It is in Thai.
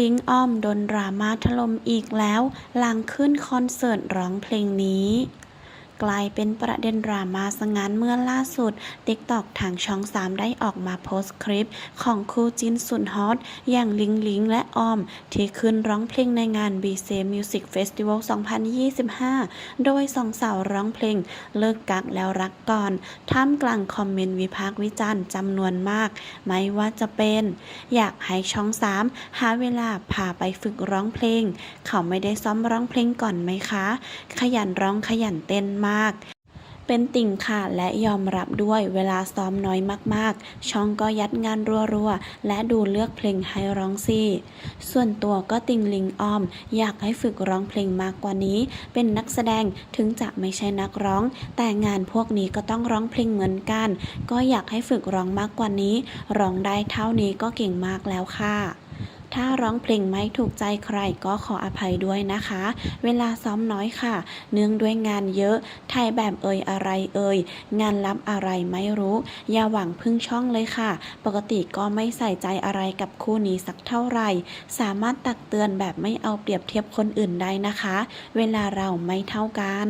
ลิงอ้อมโดนดราม่าถล่มอีกแล้ว หลังขึ้นคอนเสิร์ตร้องเพลงนี้ กลายเป็นประเด็นดราม่าสงั้นเมื่อล่าสุด TikTok ทางช่อง 3 ได้ออกมาโพสต์คลิป ของคู่จินสุดฮอตอย่างลิงลิงและออม ที่ขึ้นร้องเพลงในงาน b c Music Festival 2025 โดยสองสาวร้องเพลง เลิกกักแล้วรักก่อนท่ามกลางคอมเมนต์วิพากษ์วิจารณ์จำนวนมาก ไม่ว่าจะเป็น อยากให้ช่อง 3 หาเวลาพาไปฝึกร้องเพลง เขาไม่ได้ซ้อมร้องเพลงก่อนไหมคะ ขยันร้องขยันเต้นมากเป็นติ่งค่ะและยอมรับด้วยเวลาซ้อมน้อยมากๆ ช่องก็ยัดงานรัวๆ และดูเลือกเพลงให้ร้องสิส่วนตัวก็ติ่งลิงออม อยากให้ฝึกร้องเพลงมากกว่านี้ เป็นนักแสดงถึงจะไม่ใช่นักร้อง แต่งานพวกนี้ก็ต้องร้องเพลงเหมือนกัน ก็อยากให้ฝึกร้องมากกว่านี้ ร้องได้เท่านี้ก็เก่งมากแล้วค่ะ ถ้าร้องเพลงไม่ถูกใจใครก็ขออภัยด้วยนะคะ เวลาซ้อมน้อยค่ะ เนื่องด้วยงานเยอะถ่ายแบบเอ่ยอะไรเอ่ยงานลับอะไรไม่รู้ อย่าหวังพึ่งช่องเลยค่ะ ปกติก็ไม่ใส่ใจอะไรกับคู่นี้สักเท่าไหร่ สามารถตักเตือนแบบไม่เอาเปรียบเทียบคนอื่นได้นะคะ เวลาเราไม่เท่ากัน